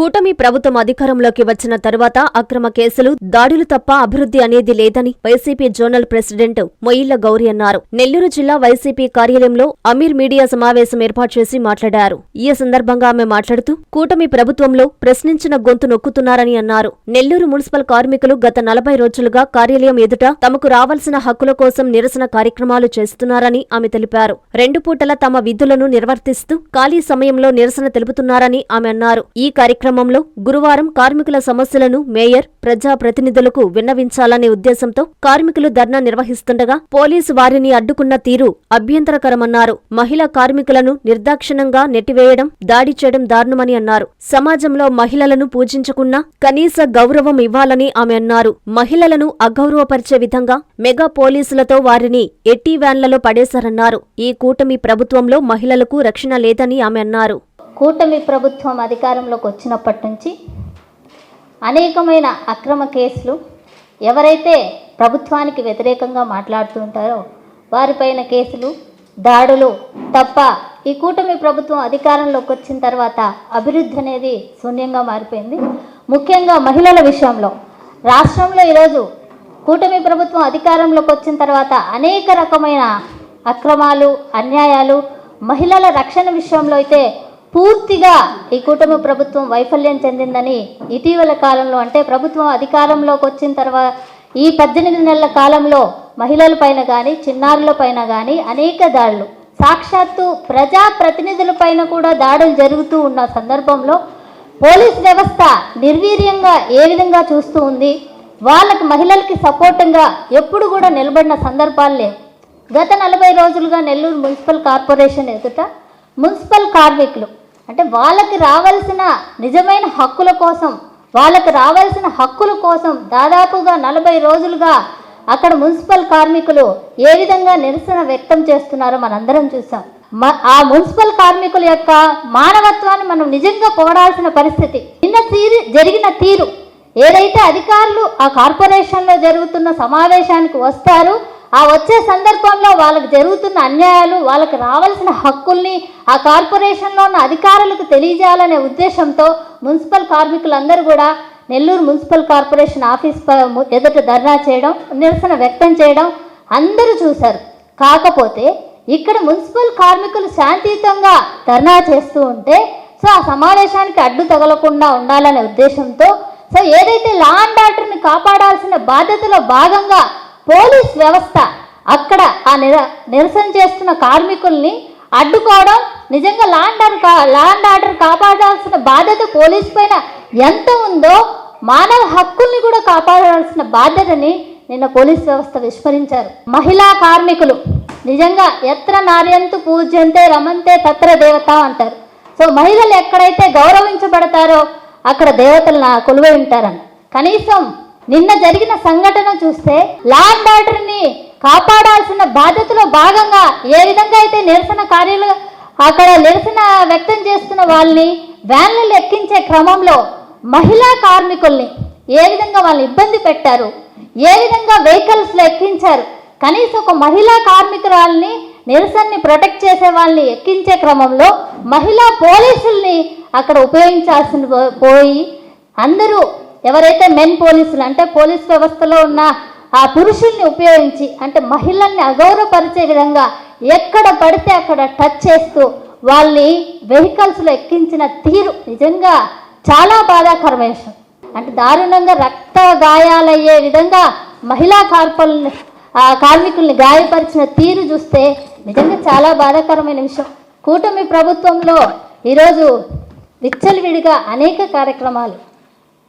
కూటమి ప్రభుత్వం అధికారంలోకి వచ్చిన తరువాత అక్రమ కేసులు దాడులు తప్ప అభివృద్ధి అనేది లేదని YCP zonal president Moilla Gowri అన్నారు. నెల్లూరు జిల్లా వైసీపీ కార్యాలయంలో అమీర్ మీడియా సమావేశం ఏర్పాటు చేసి మాట్లాడారు. ఈ సందర్భంగా ఆమె మాట్లాడుతూ కూటమి ప్రభుత్వంలో ప్రశ్నించిన గొంతు నొక్కుతున్నారని అన్నారు. నెల్లూరు మున్సిపల్ కార్మికులు గత నలభై రోజులుగా కార్యాలయం ఎదుట తమకు రావాల్సిన హక్కుల కోసం నిరసన కార్యక్రమాలు చేస్తున్నారని ఆమె తెలిపారు. రెండు పూటల తమ విధులను నిర్వర్తిస్తూ ఖాళీ సమయంలో నిరసన తెలుపుతున్నారని ఆమె అన్నారు. ఈ కార్యక్రమంలో గురువారం కార్మికుల సమస్యలను మేయర్ ప్రజా ప్రతినిధులకు విన్నవించాలనే ఉద్దేశంతో కార్మికులు ధర్నా నిర్వహిస్తుండగా పోలీసు వారిని అడ్డుకున్న తీరు అభ్యంతరకరమన్నారు. మహిళా కార్మికులను నిర్దాక్షిణంగా నెట్టివేయడం దాడి చేయడం దారుణమని అన్నారు. సమాజంలో మహిళలను పూజించకున్నా కనీస గౌరవం ఇవ్వాలని ఆమె అన్నారు. మహిళలను అగౌరవపరిచే విధంగా మెగా పోలీసులతో వారిని ఎట్టి వ్యాన్లలో పడేశారన్నారు. ఈ కూటమి ప్రభుత్వంలో మహిళలకు రక్షణ లేదని ఆమె అన్నారు. కూటమి ప్రభుత్వం అధికారంలోకి వచ్చినప్పటి నుంచి అనేకమైన అక్రమ కేసులు ఎవరైతే ప్రభుత్వానికి వ్యతిరేకంగా మాట్లాడుతూ ఉంటారో వారిపైన కేసులు దాడులు తప్ప ఈ కూటమి ప్రభుత్వం అధికారంలోకి వచ్చిన తర్వాత అభివృద్ధి అనేది శూన్యంగా మారిపోయింది. ముఖ్యంగా మహిళల విషయంలో రాష్ట్రంలో ఈరోజు కూటమి ప్రభుత్వం అధికారంలోకి వచ్చిన తర్వాత అనేక రకమైన అక్రమాలు అన్యాయాలు మహిళల రక్షణ విషయంలో అయితే పూర్తిగా ఈ కూటమి ప్రభుత్వం వైఫల్యం చెందిందని ఇటీవల కాలంలో అంటే ప్రభుత్వం అధికారంలోకి వచ్చిన తర్వాత ఈ పద్దెనిమిది నెలల కాలంలో మహిళల పైన కానీ చిన్నారుల పైన కానీ అనేక దాడులు. సాక్షాత్తు ప్రజా ప్రతినిధుల పైన కూడా దాడులు జరుగుతూ ఉన్న సందర్భంలో పోలీస్ వ్యవస్థ నిర్వీర్యంగా ఏ విధంగా చూస్తూ ఉంది? వాళ్ళకి మహిళలకి సపోర్టింగ్గా ఎప్పుడు కూడా నిలబడిన సందర్భాలు లేవు. గత నలభై రోజులుగా నెల్లూరు మున్సిపల్ కార్పొరేషన్ ఎదుట మున్సిపల్ కార్మికులు అంటే వాళ్ళకి రావాల్సిన నిజమైన హక్కుల కోసం వాళ్ళకి రావాల్సిన హక్కుల కోసం దాదాపుగా నలభై రోజులుగా అక్కడ మున్సిపల్ కార్మికులు ఏ విధంగా నిరసన వ్యక్తం చేస్తున్నారో మనందరం చూసాం. ఆ మున్సిపల్ కార్మికుల యొక్క మానవత్వాన్ని మనం నిజంగా పొగడాల్సిన పరిస్థితి. నిన్న తీరు జరిగిన తీరు. ఏదైతే అధికారులు ఆ కార్పొరేషన్లో జరుగుతున్న సమావేశానికి వస్తారు ఆ వచ్చే సందర్భంలో వాళ్ళకి జరుగుతున్న అన్యాయాలు వాళ్ళకి రావాల్సిన హక్కుల్ని ఆ కార్పొరేషన్లో ఉన్న అధికారులకు తెలియజేయాలనే ఉద్దేశంతో మున్సిపల్ కార్మికులందరూ కూడా నెల్లూరు మున్సిపల్ కార్పొరేషన్ ఆఫీస్ ఎదుట ధర్నా చేయడం నిరసన వ్యక్తం చేయడం అందరూ చూశారు. కాకపోతే ఇక్కడ మున్సిపల్ కార్మికులు శాంతియుతంగా ధర్నా చేస్తూ ఉంటే సో ఆ సమావేశానికి అడ్డు తగలకుండా ఉండాలనే ఉద్దేశంతో సో ఏదైతే లా అండ్ ఆర్డర్ని కాపాడాల్సిన బాధ్యతలో భాగంగా పోలీస్ వ్యవస్థ అక్కడ ఆ నిర నిరసన చేస్తున్న కార్మికుల్ని అడ్డుకోవడం నిజంగా లాండ్ ఆర్డర్ కా లాండ్ ఆర్డర్ కాపాడాల్సిన బాధ్యత పోలీస్ పైన ఎంత ఉందో మానవ హక్కుల్ని కూడా కాపాడాల్సిన బాధ్యతని నిన్న పోలీస్ వ్యవస్థ విస్మరించారు. మహిళా కార్మికులు నిజంగా ఎత్ర నార్యంతు పూజ్యంతే రమంతే తత్ర దేవత అంటారు. సో మహిళలు ఎక్కడైతే గౌరవించబడతారో అక్కడ దేవతలు నా కొలువై ఉంటారని. కనీసం నిన్న జరిగిన సంఘటన చూస్తే లాండ్ ఆర్డర్ని కాపాడాల్సిన బాధ్యతలో భాగంగా ఏ విధంగా అయితే నిరసన కార్యాలు అక్కడ నిరసన వ్యక్తం చేస్తున్న వాళ్ళని వ్యాన్లు ఎక్కించే క్రమంలో మహిళా కార్మికుల్ని ఏ విధంగా వాళ్ళని ఇబ్బంది పెట్టారు ఏ విధంగా వెహికల్స్ ఎక్కించారు కనీసం ఒక మహిళా కార్మికురాల్ని నిరసనని ప్రొటెక్ట్ చేసే వాళ్ళని ఎక్కించే క్రమంలో మహిళా పోలీసుల్ని అక్కడ ఉపయోగించాల్సిన పో- పోయి అందరూ ఎవరైతే మెన్ పోలీసులు అంటే పోలీస్ వ్యవస్థలో ఉన్న ఆ పురుషుల్ని ఉపయోగించి అంటే మహిళల్ని అగౌరవపరిచే విధంగా ఎక్కడ పడితే అక్కడ టచ్ చేస్తూ వాళ్ళని వెహికల్స్లో ఎక్కించిన తీరు నిజంగా చాలా బాధాకరమైన విషయం. అంటే దారుణంగా రక్త గాయాలయ్యే విధంగా మహిళా కార్పల్ని ఆ కార్మికుల్ని గాయపరిచిన తీరు చూస్తే నిజంగా చాలా బాధాకరమైన విషయం. కూటమి ప్రభుత్వంలో ఈరోజు విచ్చలవిడిగా అనేక కార్యక్రమాలు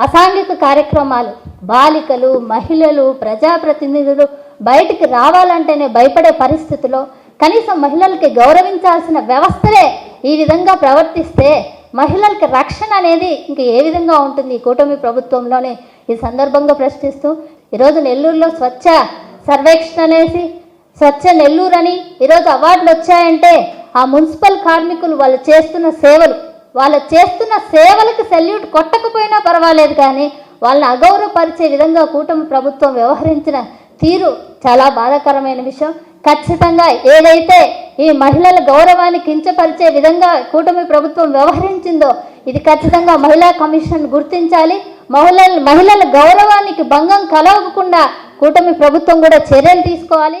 అసాంఘిక కార్యక్రమాలు బాలికలు మహిళలు ప్రజాప్రతినిధులు బయటికి రావాలంటేనే భయపడే పరిస్థితిలో కనీసం మహిళలకి గౌరవించాల్సిన వ్యవస్థలే ఈ విధంగా ప్రవర్తిస్తే మహిళలకి రక్షణ అనేది ఇంక ఏ విధంగా ఉంటుంది ఈ కూటమి ప్రభుత్వంలోనే? ఈ సందర్భంగా ప్రశ్నిస్తూ ఈరోజు నెల్లూరులో స్వచ్ఛ సర్వేక్షణ అనేసి స్వచ్ఛ నెల్లూరు అని ఈరోజు అవార్డులు వచ్చాయంటే ఆ మున్సిపల్ కార్మికులు వాళ్ళు చేస్తున్న సేవలు వాళ్ళు చేస్తున్న సేవలకు సెల్యూట్ కొట్టకపోయినా పర్వాలేదు కానీ వాళ్ళని అగౌరవపరిచే విధంగా కూటమి ప్రభుత్వం వ్యవహరించిన తీరు చాలా బాధాకరమైన విషయం. ఖచ్చితంగా ఏదైతే ఈ మహిళల గౌరవాన్ని కించపరిచే విధంగా కూటమి ప్రభుత్వం వ్యవహరించిందో ఇది ఖచ్చితంగా మహిళా కమిషన్ గుర్తించాలి. మహిళల మహిళల గౌరవానికి భంగం కలగకుండా కూటమి ప్రభుత్వం కూడా చర్యలు తీసుకోవాలి.